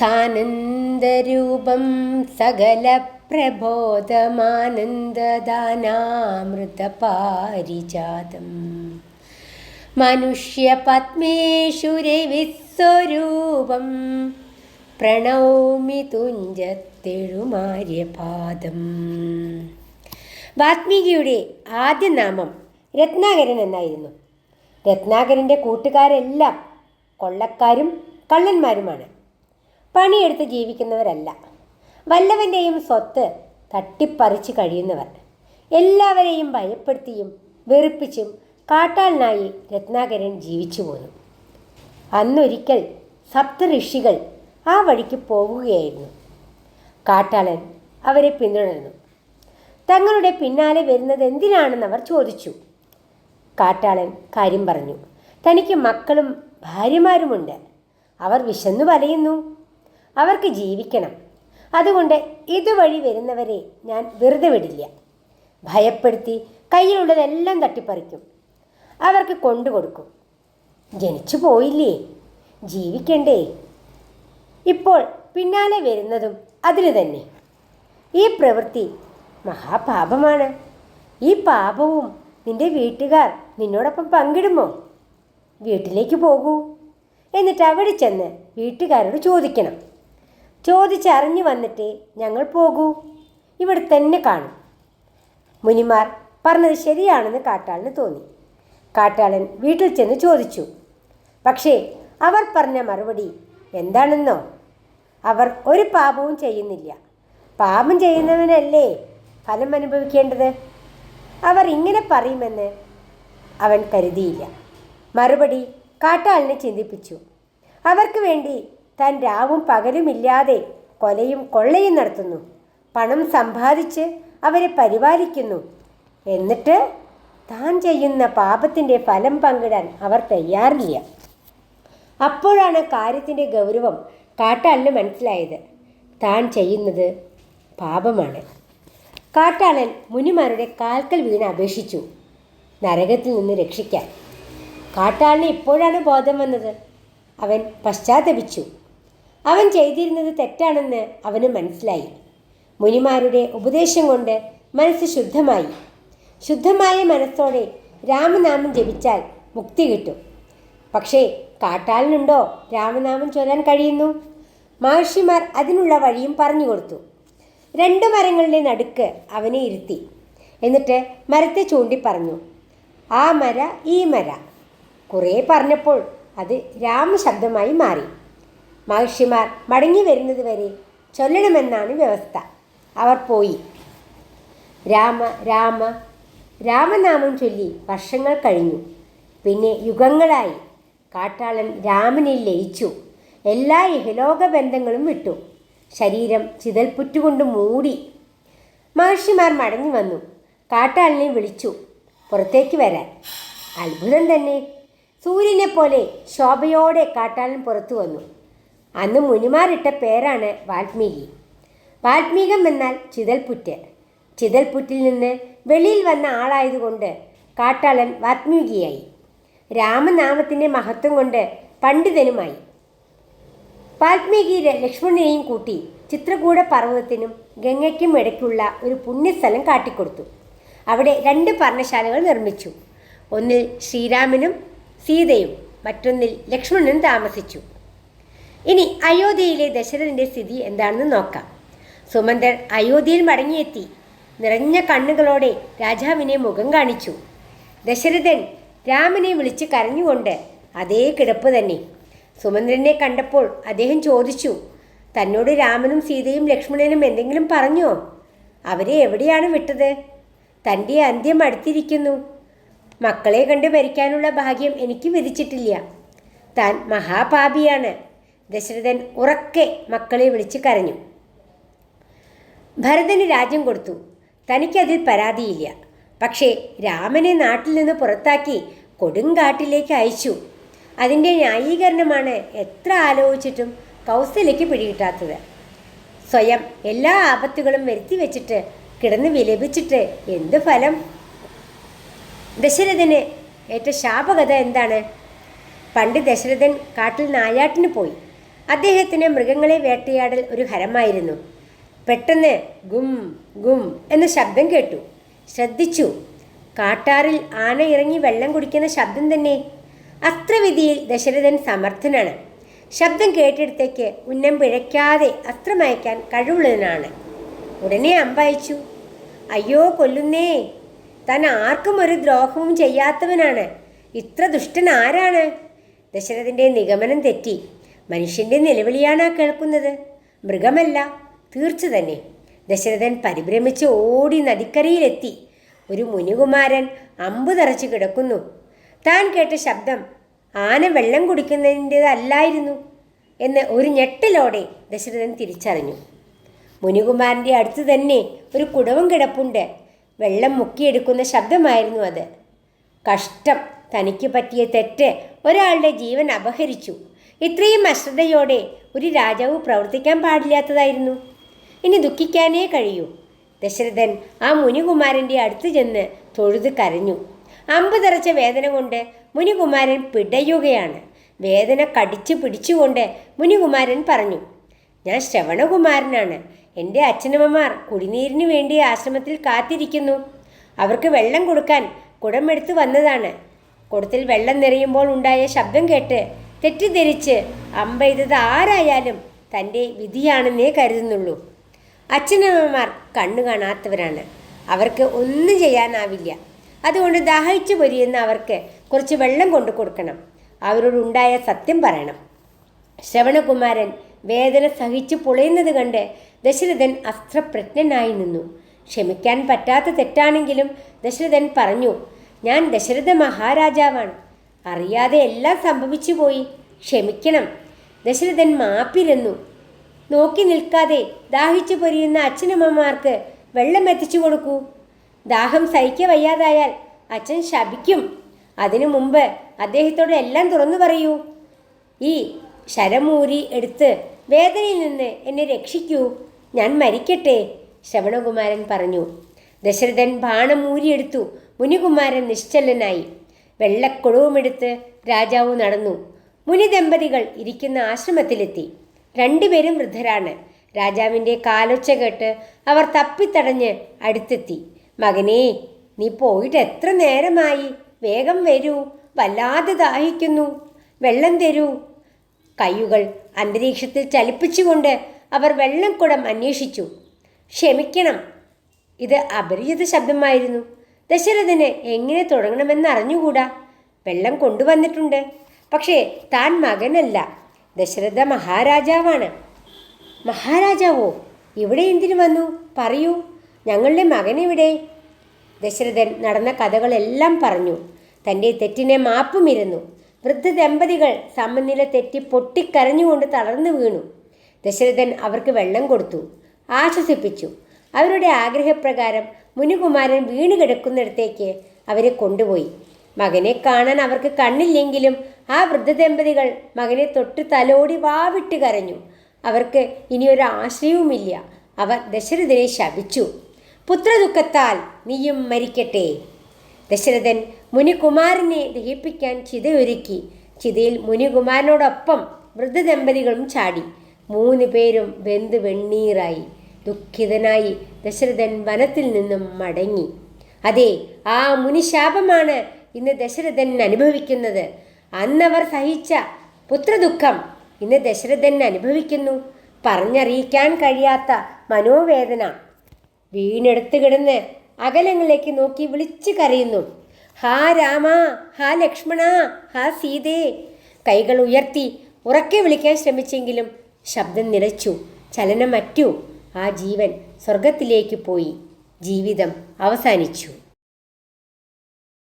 സ്ഥാനന്ദരൂപം സകല പ്രബോധമാനന്ദദാനാമൃതപാരിജാതം മനുഷ്യപത്മേഷുരവിസ്വരൂപം പ്രണൗമി തുഞ്ചത്തെഴുമാര്യപാദം. വാത്മീകിയുടെ ആദ്യ നാമം രത്നാകരൻ എന്നായിരുന്നു. രത്നാകരന്റെ കൂട്ടുകാരെല്ലാം കൊള്ളക്കാരും കള്ളന്മാരുമാണ്. പണിയെടുത്ത് ജീവിക്കുന്നവരല്ല. വല്ലവന്റെയും സ്വത്ത് തട്ടിപ്പറിച്ച് കഴിയുന്നവർ. എല്ലാവരെയും ഭയപ്പെടുത്തിയും വെറുപ്പിച്ചും കാട്ടാളിനായി രത്നാകരൻ ജീവിച്ചു പോന്നു. അന്നൊരിക്കൽ സപ്ത ഋഷികൾ ആ വഴിക്ക് പോവുകയായിരുന്നു. കാട്ടാളൻ അവരെ പിന്തുടർന്നു. തങ്ങളുടെ പിന്നാലെ വരുന്നത് എന്തിനാണെന്ന് അവർ ചോദിച്ചു. കാട്ടാളൻ കാര്യം പറഞ്ഞു. തനിക്ക് മക്കളും ഭാര്യമാരുമുണ്ട്. അവർ വിശന്നു വലയുന്നു അവർക്ക് ജീവിക്കണം. അതുകൊണ്ട് ഇതുവഴി വരുന്നവരെ ഞാൻ വെറുതെ വിടില്ല. ഭയപ്പെടുത്തി കയ്യിലുള്ളതെല്ലാം തട്ടിപ്പറിക്കും. അവർക്ക് കൊണ്ടുകൊടുക്കും. ജനിച്ചു പോയില്ലേ? ജീവിക്കണ്ടേ? ഇപ്പോൾ പിന്നാലെ വരുന്നതും അതിന് തന്നെ. ഈ പ്രവൃത്തി മഹാപാപമാണ്. ഈ പാപവും നിന്റെ വീട്ടുകാർ നിന്നോടൊപ്പം പങ്കിടുമോ? വീട്ടിലേക്ക് പോകൂ. എന്നിട്ട് അവിടെ ചെന്ന് വീട്ടുകാരോട് ചോദിക്കണം. ചോദിച്ചറിഞ്ഞു വന്നിട്ട് ഞങ്ങൾ പോകൂ. ഇവിടെ തന്നെ കാണും. മുനിമാർ പറഞ്ഞത് ശരിയാണെന്ന് കാട്ടാളിന് തോന്നി. കാട്ടാളൻ വീട്ടിൽ ചെന്ന് ചോദിച്ചു. പക്ഷേ അവർ പറഞ്ഞ മറുപടി എന്താണെന്നോ? അവർ ഒരു പാപവും ചെയ്യുന്നില്ല. പാപം ചെയ്യുന്നവനല്ലേ ഫലം അനുഭവിക്കേണ്ടത്? അവർ ഇങ്ങനെ പറയുമെന്ന് അവൻ കരുതിയില്ല. മറുപടി കാട്ടാളിനെ ചിന്തിപ്പിച്ചു. അവർക്ക് വേണ്ടി താൻ രാവും പകലുമില്ലാതെ കൊലയും കൊള്ളയും നടത്തുന്നു. പണം സമ്പാദിച്ച് അവരെ പരിപാലിക്കുന്നു. എന്നിട്ട് താൻ ചെയ്യുന്ന പാപത്തിന്റെ ഫലം പങ്കിടാൻ അവർ തയ്യാറില്ല. അപ്പോഴാണ് കാര്യത്തിന്റെ ഗൗരവം കാട്ടാളിന് മനസ്സിലായത്. താൻ ചെയ്യുന്നത് പാപമാണ്. കാട്ടാളൻ മുനിമാരുടെ കാൽക്കൽ വീണ് അപേക്ഷിച്ചു. നരകത്തിൽ നിന്ന് രക്ഷിക്കാൻ. കാട്ടാളിന് ഇപ്പോഴാണ് ബോധം വന്നത്. അവൻ പശ്ചാത്തപിച്ചു. അവൻ ചെയ്തിരുന്നത് തെറ്റാണെന്ന് അവന് മനസ്സിലായി. മുനിമാരുടെ ഉപദേശം കൊണ്ട് മനസ്സ് ശുദ്ധമായി. ശുദ്ധമായ മനസ്സോടെ രാമനാമം ജപിച്ചാൽ മുക്തി കിട്ടും. പക്ഷേ കാട്ടാളിനുണ്ടോ രാമനാമം ചൊല്ലാൻ കഴിയുന്നു? മഹർഷിമാർ അതിനുള്ള വഴിയും പറഞ്ഞു കൊടുത്തു. രണ്ട് മരങ്ങളുടെ നടുക്ക് അവനെ ഇരുത്തി. എന്നിട്ട് മരത്തെ ചൂണ്ടി പറഞ്ഞു ആ മര ഈ മര. കുറേ പറഞ്ഞപ്പോൾ അത് രാമശബ്ദമായി മാറി. മഹർഷിമാർ മടങ്ങി വരുന്നത് വരെ ചൊല്ലണമെന്നാണ് വ്യവസ്ഥ. അവർ പോയി. രാമ രാമ രാമനാമം ചൊല്ലി വർഷങ്ങൾ കഴിഞ്ഞു. പിന്നെ യുഗങ്ങളായി. കാട്ടാളൻ രാമനിൽ ലയിച്ചു. എല്ലാ ഇഹലോക ബന്ധങ്ങളും വിട്ടു. ശരീരം ചിതൽപുറ്റുകൊണ്ട് മൂടി. മഹർഷിമാർ മടങ്ങി വന്നു. കാട്ടാളിനെ വിളിച്ചു പുറത്തേക്ക് വരാൻ. അത്ഭുതം തന്നെ. സൂര്യനെ പോലെ ശോഭയോടെ കാട്ടാളൻ പുറത്തു വന്നു. അന്ന് മുനിമാറിട്ട പേരാണ് വാൽമീകി. വാൽമീകം എന്നാൽ ചിതൽപുറ്റ്. ചിതൽപുറ്റിൽ നിന്ന് വെളിയിൽ വന്ന ആളായതുകൊണ്ട് കാട്ടാളൻ വാൽമീകിയായി. രാമനാമത്തിന്റെ മഹത്വം കൊണ്ട് പണ്ഡിതനുമായി. വാൽമീകി ലക്ഷ്മണനെയും കൂട്ടി ചിത്രകൂട പർവതത്തിനും ഗംഗയ്ക്കും ഇടയ്ക്കുള്ള ഒരു പുണ്യസ്ഥലം കാട്ടിക്കൊടുത്തു. അവിടെ രണ്ട് പർണശാലകൾ നിർമ്മിച്ചു. ഒന്നിൽ ശ്രീരാമനും സീതയും മറ്റൊന്നിൽ ലക്ഷ്മണനും താമസിച്ചു. ഇനി അയോധ്യയിലെ ദശരഥന്റെ സ്ഥിതി എന്താണെന്ന് നോക്കാം. സുമന്തർ അയോധ്യയിൽ മടങ്ങിയെത്തി. നിറഞ്ഞ കണ്ണുകളോടെ രാജാവിനെ മുഖം കാണിച്ചു. ദശരഥൻ രാമനെ വിളിച്ച് കരഞ്ഞുകൊണ്ട് അതേ കിടപ്പ് തന്നെ. സുമന്ത്രനെ കണ്ടപ്പോൾ അദ്ദേഹം ചോദിച്ചു തന്നോട് രാമനും സീതയും ലക്ഷ്മണനും എന്തെങ്കിലും പറഞ്ഞോ? അവരെ എവിടെയാണ് വിട്ടത്? തന്റെ അന്ത്യം അടുത്തിരിക്കുന്നു. മക്കളെ കണ്ട് മരിക്കാനുള്ള ഭാഗ്യം എനിക്ക് വിധിച്ചിട്ടില്ല. താൻ മഹാപാപിയാണ്. ദശരഥൻ ഉറക്കെ മക്കളെ വിളിച്ച് കരഞ്ഞു. ഭരതന് രാജ്യം കൊടുത്തു. തനിക്കതിൽ പരാതിയില്ല. പക്ഷേ രാമനെ നാട്ടിൽ നിന്ന് പുറത്താക്കി കൊടുങ്കാട്ടിലേക്ക് അയച്ചു. അതിന്റെ ന്യായീകരണമാണ് എത്ര ആലോചിച്ചിട്ടും കൗസലയ്ക്ക് പിടികിട്ടാത്തത്. സ്വയം എല്ലാ ആപത്തുകളും വരുത്തി വെച്ചിട്ട് കിടന്ന് വിലപിച്ചിട്ട് എന്ത് ഫലം? ദശരഥന് ഏറ്റ ശാപകഥ എന്താണ്? പണ്ട് ദശരഥൻ കാട്ടിൽ നായാട്ടിന് പോയി. അദ്ദേഹത്തിന് മൃഗങ്ങളെ വേട്ടയാടൽ ഒരു ഹരമായിരുന്നു. പെട്ടെന്ന് ഗും ഗും എന്ന ശബ്ദം കേട്ടു. ശ്രദ്ധിച്ചു. കാട്ടാറിൽ ആന ഇറങ്ങി വെള്ളം കുടിക്കുന്ന ശബ്ദം തന്നെ. അത്ര വിധിയിൽ ദശരഥൻ സമർത്ഥനാണ്. ശബ്ദം കേട്ടിടത്തേക്ക് ഉന്നം പിഴയ്ക്കാതെ അത്ര മയക്കാൻ കഴിവുള്ളതിനാണ് ഉടനെ അമ്പയച്ചു അയ്യോ കൊല്ലുന്നേ. താൻ ആർക്കും ഒരു ദ്രോഹവും ചെയ്യാത്തവനാണ്. ഇത്ര ദുഷ്ടൻ ആരാണ്? ദശരഥന്റെ നിഗമനം തെറ്റി. മനുഷ്യന്റെ നിലവിളിയാണ് ആ കേൾക്കുന്നത്. മൃഗമല്ല തീർച്ച തന്നെ. ദശരഥൻ പരിഭ്രമിച്ച് ഓടി നദിക്കരയിലെത്തി. ഒരു മുനികുമാരൻ അമ്പു തറച്ചു കിടക്കുന്നു. താൻ കേട്ട ശബ്ദം ആന വെള്ളം കുടിക്കുന്നതിന്റെതല്ലായിരുന്നു എന്ന് ഒരു ഞെട്ടലോടെ ദശരഥൻ തിരിച്ചറിഞ്ഞു. മുനികുമാരന്റെ അടുത്ത് തന്നെ ഒരു കുടവും കിടപ്പുണ്ട്. വെള്ളം മുക്കിയെടുക്കുന്ന ശബ്ദമായിരുന്നു അത്. കഷ്ടം തനിക്ക് പറ്റിയ തെറ്റ് ഒരാളുടെ ജീവൻ അപഹരിച്ചു. ഇത്രയും അശ്രദ്ധയോടെ ഒരു രാജാവ് പ്രവർത്തിക്കാൻ പാടില്ലാത്തതായിരുന്നു. ഇനി ദുഃഖിക്കാനേ കഴിയൂ. ദശരഥൻ ആ മുനികുമാരന്റെ അടുത്ത് ചെന്ന് തൊഴുത് കരഞ്ഞു. അമ്പ് തറച്ച വേദന കൊണ്ട് മുനികുമാരൻ പിടയുകയാണ്. വേദന കടിച്ചു പിടിച്ചുകൊണ്ട് മുനികുമാരൻ പറഞ്ഞു ഞാൻ ശ്രവണകുമാരനാണ്. എന്റെ അച്ഛനമ്മമാർ കുടിനീരിന് വേണ്ടി ആശ്രമത്തിൽ കാത്തിരിക്കുന്നു. അവർക്ക് വെള്ളം കൊടുക്കാൻ കുടമെടുത്ത് വന്നതാണ്. കുടത്തിൽ വെള്ളം നിറയുമ്പോൾ ഉണ്ടായ ശബ്ദം കേട്ട് തെറ്റിദ്ധരിച്ച് അമ്പെയ്തത് ആരായാലും തന്റെ വിധിയാണെന്നേ കരുതുന്നുള്ളൂ. അച്ഛനമ്മമാർ കണ്ണു കാണാത്തവരാണ്. അവർക്ക് ഒന്നും ചെയ്യാനാവില്ല. അതുകൊണ്ട് ദാഹിച്ചു പൊരിയുന്ന അവർക്ക് കുറച്ച് വെള്ളം കൊണ്ടു കൊടുക്കണം. അവരോടുണ്ടായ സത്യം പറയണം. ശ്രവണകുമാരൻ വേദന സഹിച്ചു പൊളയുന്നത് കണ്ട് ദശരഥൻ അസ്ത്രപ്രജ്ഞനായി നിന്നു. ക്ഷമിക്കാൻ പറ്റാത്ത തെറ്റാണെങ്കിലും ദശരഥൻ പറഞ്ഞു ഞാൻ ദശരഥ മഹാരാജാവാണ്. അറിയാതെ എല്ലാം സംഭവിച്ചു പോയി. ക്ഷമിക്കണം. ദശരഥൻ മാപ്പിരുന്നു. നോക്കി നിൽക്കാതെ ദാഹിച്ചു പൊരിയുന്ന അച്ഛനമ്മമാർക്ക് വെള്ളം എത്തിച്ചു കൊടുക്കൂ. ദാഹം സഹിക്ക വയ്യാതായാൽ അച്ഛൻ ശപിക്കും. അതിനു മുമ്പ് അദ്ദേഹത്തോട് എല്ലാം തുറന്നു പറയൂ. ഈ ശരമൂരി എടുത്ത് വേദനയിൽ നിന്ന് എന്നെ രക്ഷിക്കൂ. ഞാൻ മരിക്കട്ടെ ശ്രവണകുമാരൻ പറഞ്ഞു. ദശരഥൻ ബാണം ഊരിയെടുത്തു മുനികുമാരൻ നിശ്ചലനായി. വെള്ളക്കുടവുമെടുത്ത് രാജാവ് നടന്നു. മുനി ദമ്പതികൾ ഇരിക്കുന്ന ആശ്രമത്തിലെത്തി. രണ്ടുപേരും വൃദ്ധരാണ്. രാജാവിന്റെ കാലൊച്ച കേട്ട് അവർ തപ്പിത്തടഞ്ഞ് അടുത്തെത്തി. മകനേ നീ പോയിട്ട് എത്ര നേരമായി? വേഗം വരൂ. വല്ലാതെ ദാഹിക്കുന്നു. വെള്ളം തരൂ. കൈയുകൾ അന്തരീക്ഷത്തിൽ ചലിപ്പിച്ചുകൊണ്ട് അവർ വെള്ളം കുടം അന്വേഷിച്ചു. ക്ഷമിക്കണം. ഇത് അപരിചിത ശബ്ദമായിരുന്നു. ദശരഥന് എങ്ങനെ തുടങ്ങണമെന്ന് അറിഞ്ഞുകൂടാ? വെള്ളം കൊണ്ടുവന്നിട്ടുണ്ട്. പക്ഷേ താൻ മകനല്ല. ദശരഥ മഹാരാജാവാണ്. മഹാരാജാവോ ഇവിടെ എന്തിനു വന്നു? പറയൂ. ഞങ്ങളുടെ മകനെവിടെ ദശരഥൻ നടന്ന കഥകളെല്ലാം പറഞ്ഞു. തന്റെ തെറ്റിനെ മാപ്പുമിരുന്നു. വൃദ്ധ ദമ്പതികൾ സമനില തെറ്റി പൊട്ടിക്കരഞ്ഞുകൊണ്ട് തളർന്നു വീണു. ദശരഥൻ അവർക്ക് വെള്ളം കൊടുത്തു. ആശ്വസിപ്പിച്ചു. അവരുടെ ആഗ്രഹപ്രകാരം മുനികുമാരൻ വീണ് കിടക്കുന്നിടത്തേക്ക് അവരെ കൊണ്ടുപോയി. മകനെ കാണാൻ അവർക്ക് കണ്ണില്ലെങ്കിലും ആ വൃദ്ധ ദമ്പതികൾ മകനെ തൊട്ട് തലോടി വാവിട്ട് കരഞ്ഞു. അവർക്ക് ഇനിയൊരു ആശ്രയവുമില്ല. അവർ ദശരഥനെ ശപിച്ചു. പുത്രദുഃഖത്താൽ നീയും മരിക്കട്ടെ. ദശരഥൻ മുനികുമാരനെ ദഹിപ്പിക്കാൻ ചിതയൊരുക്കി. ചിതയിൽ മുനികുമാരനോടൊപ്പം വൃദ്ധദമ്പതികളും ചാടി. മൂന്ന് പേരും വെന്ത് വെണ്ണീറായി. ദുഃഖിതനായി ദശരഥൻ വനത്തിൽ നിന്നും മടങ്ങി. അതെ ആ മുനിശാപമാണ് ഇന്ന് ദശരഥൻ അനുഭവിക്കുന്നത്. അന്നവർ സഹിച്ച പുത്രദുഃഖം ഇന്ന് ദശരഥൻ അനുഭവിക്കുന്നു. പറഞ്ഞറിയിക്കാൻ കഴിയാത്ത മനോവേദന. വീണെടുത്ത് കിടന്ന് അകലങ്ങളിലേക്ക് നോക്കി വിളിച്ചു കരയുന്നു. ഹാ രാമ ഹാ ലക്ഷ്മണ ഹാ സീതേ. കൈകൾ ഉയർത്തി ഉറക്കെ വിളിക്കാൻ ശ്രമിച്ചെങ്കിലും ശബ്ദം നിലച്ചു ചലനം ചലനമറ്റു. ആ ജീവൻ സ്വർഗത്തിലേക്ക് പോയി ജീവിതം അവസാനിച്ചു.